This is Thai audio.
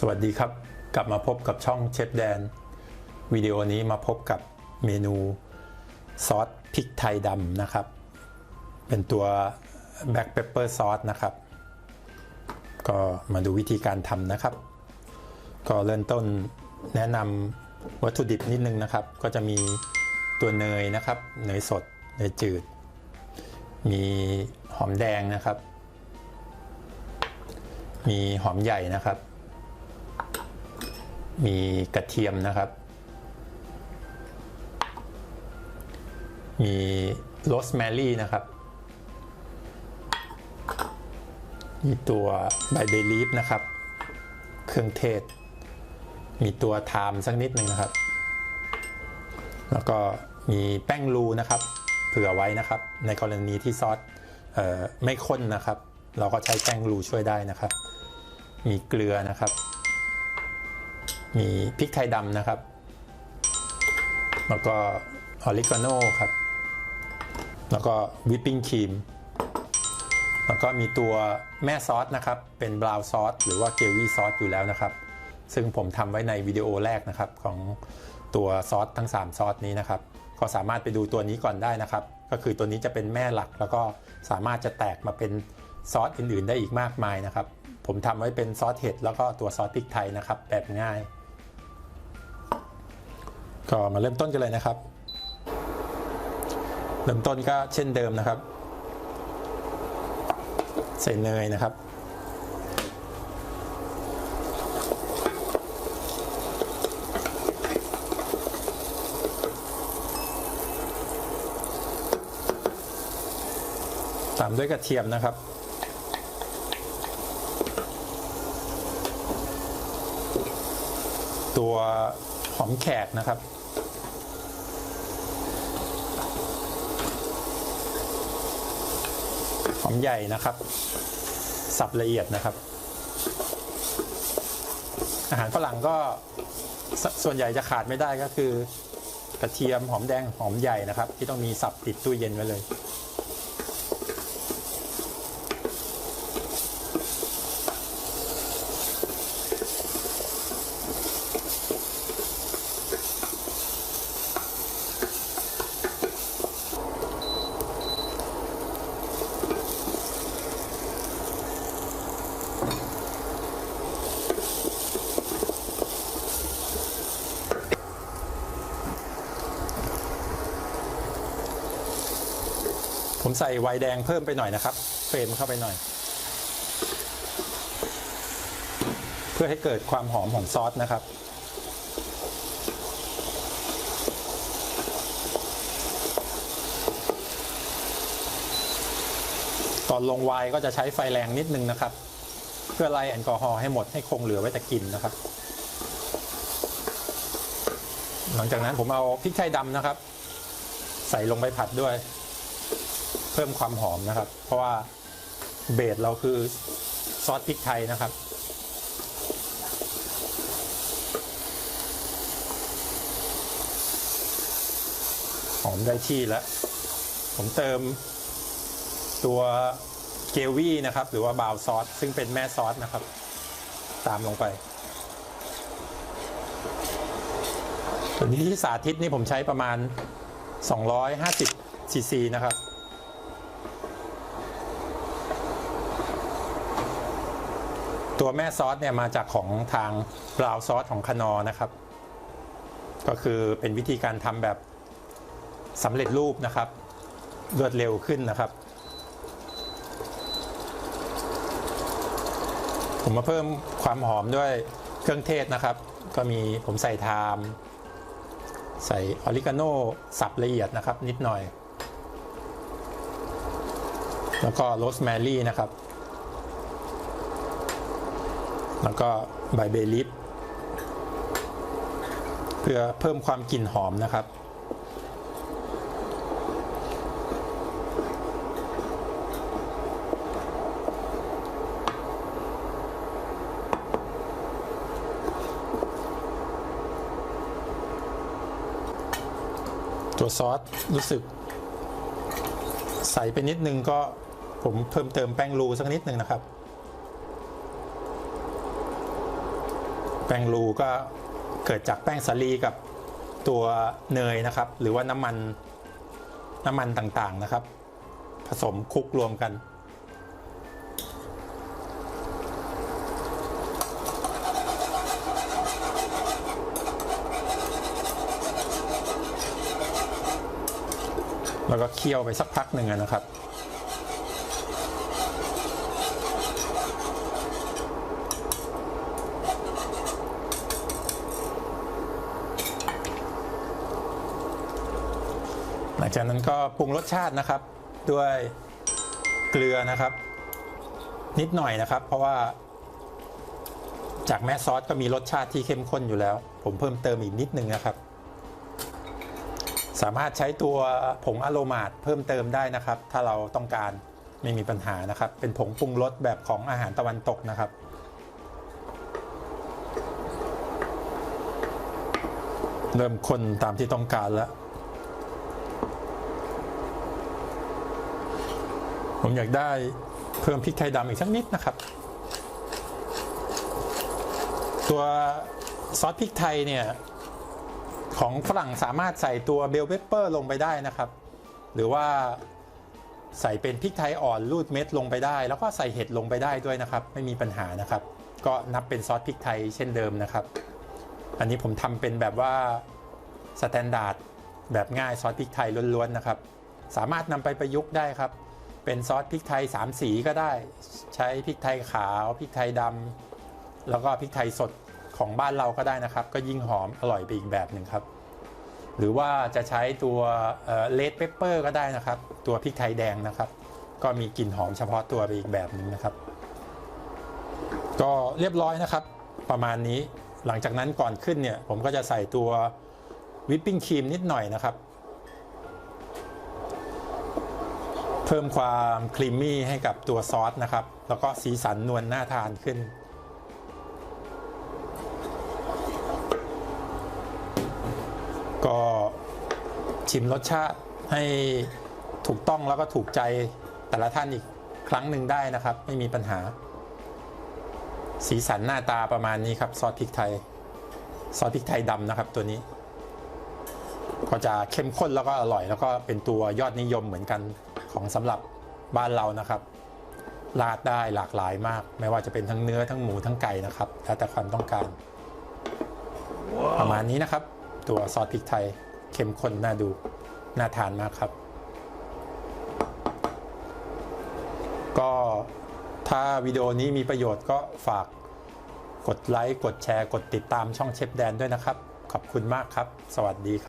สวัสดีครับ กลับมาพบกับช่องเชฟแดน วิดีโอนี้มาพบกับเมนูซอสพริกไทยดำนะครับ เป็นตัวแบ็ c เป p เปอร์ซอสนะครับ ก็มาดูวิธีการทำนะครับ ก็เริ่มต้นแนะนำวัตถุดิบนิดนึงนะครับ ก็จะมีตัวเนยนะครับ เนยสด เนยจืด มีหอมแดงนะครับ มีหอมใหญ่นะครับ มีกระเทียมนะครับ มีโรสแมรี่นะครับ มีตัวใบเบลีฟนะครับ เครื่องเทศ มีตัวไทม์สักนิดหนึ่งนะครับ แล้วก็มีแป้งรูนะครับ เผื่อไว้นะครับ ในกรณีที่ซอสไม่ข้นนะครับ เราก็ใช้แป้งรูช่วยได้นะครับ มีเกลือนะครับ มีพริกไทยดำนะครับ แล้วก็ออริกาโน่ครับ แล้วก็วิปปิ้งครีม แล้วก็มีตัวแม่ซอสนะครับ เป็นบราวน์ซอสหรือว่าเกลวี่ซอสอยู่แล้วนะครับ ซึ่งผมทำไว้ในวิดีโอแรกนะครับของตัวซอสทั้ง 3 ซอสนี้นะครับ ก็สามารถไปดูตัวนี้ก่อนได้นะครับ ก็คือตัวนี้จะเป็นแม่หลักแล้วก็สามารถจะแตกมาเป็นซอสอื่นๆ ได้อีกมากมายนะครับ ผมทำไว้เป็นซอสเห็ดแล้วก็ตัวซอสพริกไทยนะครับแบบง่าย ก็มาเริ่มต้นกันเลยนะครับ เริ่มต้นก็เช่นเดิมนะครับ ใส่เนยนะครับตามด้วยกระเทียมนะครับ ตัวหอมแขกนะครับ หอมใหญ่นะครับ สับละเอียดนะครับ อาหารฝรั่งก็สส่วนใหญ่จะขาดไม่ได้ก็คือ กระเทียมหอมแดงหอมใหญ่นะครับ ที่ต้องมีสับติดตู้เย็นไว้เลย ผมใส่ไวน์แดงเพิ่มไปหน่อยนะครับ เฟรมเข้าไปหน่อย เพื่อให้เกิดความหอมของซอสนะครับ ตอนลงไวน์ก็จะใช้ไฟแรงนิดนึงนะครับ เพื่อไล่แอลกอฮอล์ให้หมดให้คงเหลือไว้แต่กลิ่นนะครับ หลังจากนั้นผมเอาพริกไทยดำนะครับ ใส่ลงไปผัดด้วย เพิ่มความหอมนะครับ เพราะว่าเบสเราคือซอสพริกไทยนะครับ หอมได้ที่แล้ว ผมเติมตัวเกวี่นะครับ หรือว่าบาวซอส ซึ่งเป็นแม่ซอสนะครับ ตามลงไปตัวนี้ที่สาธิตนี่ผมใช้ประมาณ 250ซีซีนะครับ ตัวแม่ซอสเนี่ยมาจากของทางบราวซอสของคานอนะครับ ก็คือเป็นวิธีการทำแบบสำเร็จรูปนะครับรวดเร็วขึ้นนะครับ ผมมาเพิ่มความหอมด้วยเครื่องเทศนะครับ ก็มีผมใส่ไทม์ใส่ออริกาโน่สับละเอียดนะครับ นิดหน่อย แล้วก็โรสแมรี่นะครับ แล้วก็ใบเบลิฟเพื่อเพิ่มความกลิ่นหอมนะครับ ตัวซอสรู้สึก ใสไปนิดนึงก็ผมเพิ่มเติมแป้งรูสักนิดนึงนะครับ แป้งรูก็เกิดจากแป้งสาลีกับตัวเนยนะครับ หรือว่าน้ำมันน้ำมันต่างๆนะครับ ผสมคลุกรวมกัน แล้วก็เคี่ยวไปสักพักหนึ่งนะครับ หลังจากนั้นก็ปรุงรสชาตินะครับ ด้วยเกลือนะครับ นิดหน่อยนะครับ เพราะว่า จากแม่ซอสก็มีรสชาติที่เข้มข้นอยู่แล้ว ผมเพิ่มเติมอีกนิดนึงนะครับ สามารถใช้ตัวผงอะโรมาดเพิ่มเติมได้นะครับ ถ้าเราต้องการไม่มีปัญหานะครับ เป็นผงปรุงรสแบบของอาหารตะวันตกนะครับเริ่มคนตามที่ต้องการแล้ว ผมอยากได้เพิ่มพริกไทยดำอีกสักนิดนะครับ ตัวซอสพริกไทยเนี่ยของฝรั่งสามารถใส่ตัวเบลเปเปอร์ลงไปได้นะครับ หรือว่าใส่เป็นพริกไทยอ่อนรูดเม็ดลงไปได้ แล้วก็ใส่เห็ดลงไปได้ด้วยนะครับ ไม่มีปัญหานะครับ ก็นับเป็นซอสพริกไทยเช่นเดิมนะครับ อันนี้ผมทำเป็นแบบว่าสแตนดาร์ดแบบง่ายซอสพริกไทยล้วนๆนะครับ สามารถนำไปประยุกต์ได้ครับ เป็นซอสพริกไทย 3 สีก็ได้ ใช้พริกไทยขาวพริกไทยดำแล้วก็พริกไทยสดของบ้านเราก็ได้นะครับ ก็ยิ่งหอมอร่อยไปอีกแบบหนึ่งครับ หรือว่าจะใช้ตัวเลดเปปเปอร์ก็ได้นะครับ ตัวพริกไทยแดงนะครับ ก็มีกลิ่นหอมเฉพาะตัวไปอีกแบบหนึ่งนะครับ ก็เรียบร้อยนะครับ ประมาณนี้หลังจากนั้นก่อนขึ้นเนี่ยผมก็จะใส่ตัววิปปิ้งครีมนิดหน่อยนะครับ เพิ่มความครีมมี่ให้กับตัวซอสนะครับ แล้วก็สีสันนวลน่าทานขึ้น ก็ชิมรสชาติให้ถูกต้องแล้วก็ถูกใจแต่ละท่านอีกครั้งหนึ่งได้นะครับ ไม่มีปัญหา สีสันหน้าตาประมาณนี้ครับ ซอสพริกไทย ซอสพริกไทยดำนะครับตัวนี้ ก็จะเข้มข้นแล้วก็อร่อย แล้วก็เป็นตัวยอดนิยมเหมือนกัน ของสำหรับบ้านเรานะครับราดได้หลากหลายมาก ไม่ว่าจะเป็นทั้งเนื้อทั้งหมูทั้งไก่นะครับ แล้วแต่ความต้องการประมาณนี้นะครับ ตัวซอสพริกไทยเข้มข้นน่าดูน่าทานมากครับ ก็ถ้าวิดีโอนี้มีประโยชน์ก็ฝากกดไลค์ กดแชร์ กดติดตามช่องเชฟแดนด้วยนะครับ ขอบคุณมากครับ สวัสดีครับ